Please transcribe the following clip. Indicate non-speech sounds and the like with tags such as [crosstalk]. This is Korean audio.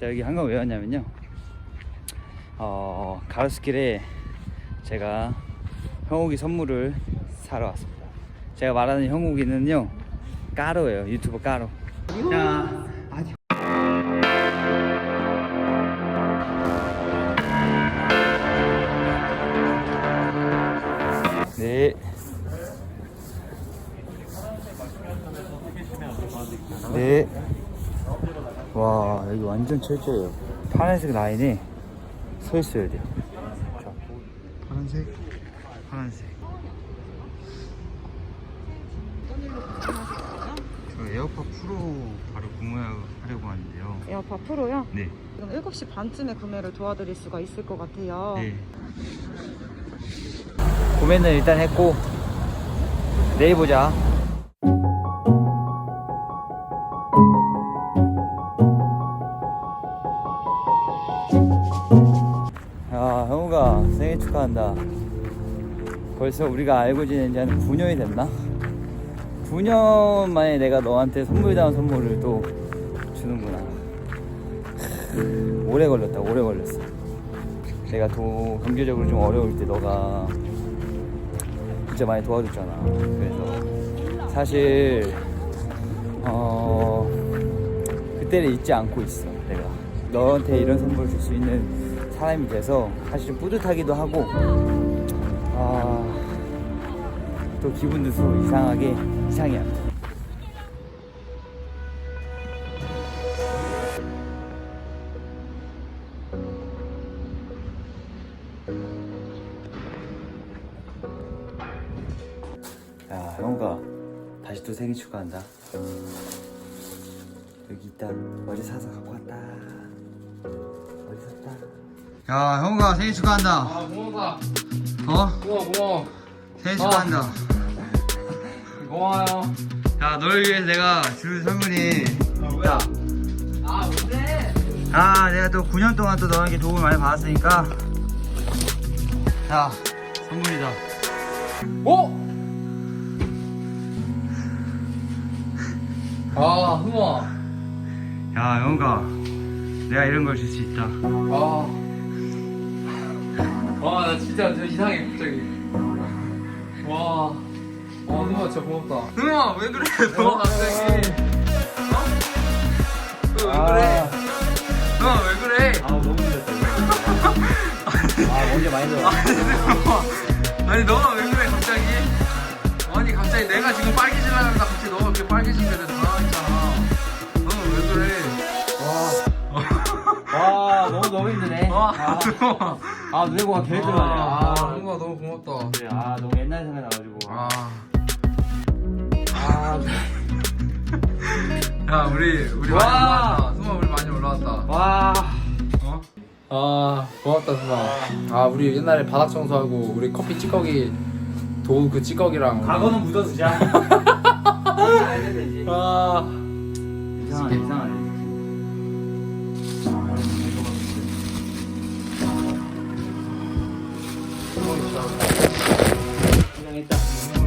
여기 한강 왜 왔냐면요. 어, 가로수길에 제가 형욱이 선물을 사러 왔습니다. 제가 말하는 형욱이는요, 까로예요. 유튜버 까로. 자. 네. 네. 와, 여기 완전 철저해요. 파란색 라인에 서 있어야 돼요. 자, 파란색, 파란색. 저 에어팟 프로 바로 구매하려고 하는데요. 에어팟 프로요? 네. 지금 7시 반쯤에 구매를 도와드릴 수가 있을 것 같아요. 네. 구매는 일단 했고 내일 보자. 생일 축하한다. 벌써 우리가 알고 지낸 지 한 9년이 됐나? 9년 만에 내가 너한테 선물다운 선물을 또 주는구나. 오래 걸렸다, 오래 걸렸어. 내가 도 경제적으로 좀 어려울 때 너가 진짜 많이 도와줬잖아. 그래서 사실 어 그때를 잊지 않고 있어. 내가 너한테 이런 선물 줄수 있는 사람이 돼서 사실 좀 뿌듯하기도 하고 아 또 기분도 또 이상하게 이상이야. 야, 형우가 다시 또 생일 축하한다. 여기 일단 어제 사서 갖고 왔다. 야, 형우가 생일 축하한다. 아 고마워 어? 고마워 고마워 생일 축하한다. 고마워요 야, 너를 위해서 내가 줄 선물이 있다. 아 뭔데 아, 내가 또 9년 동안 또 너에게 도움을 많이 받았으니까. 자, 선물이다. 어? 아 흥아 야, 형우가 내가 이런 걸 줄 수 있다. 아와 나 진짜 저 이상해 갑자기. 와. 와, 흥아 진짜 고맙다. 흥아, 왜 그래? 너 갑자기 어? 너왜 그래? 흥아 왜 그래? 아, 너무 늦었다. 아, 먼저 많이 들어. 아니 너가 왜 그래 갑자기? 아니 갑자기 내가 지금 빨개지려는데 갑자기 너가 이렇게 빨개진 게 내가 당황했잖아. 너는 왜 그래? 와, 너무 너무 힘드네. 와 아, [laughs] 흥 아아 뇌고가 계획 들어가네. 아, 아, 흥아 너무 고맙다 그래, 아, 너무 옛날 생각 나가지고. 아, 아, 야 우리 우리 와. 많이 올라왔다 승아 우리 많이 올라왔다 와. 어? 아 고맙다 승아 아 우리 옛날에 바닥 청소하고 우리 커피 찌꺼기 도그 찌꺼기랑 과거는 묻어두자. [laughs] 되지. 아 이상하네, 이상하네. Ilang ito.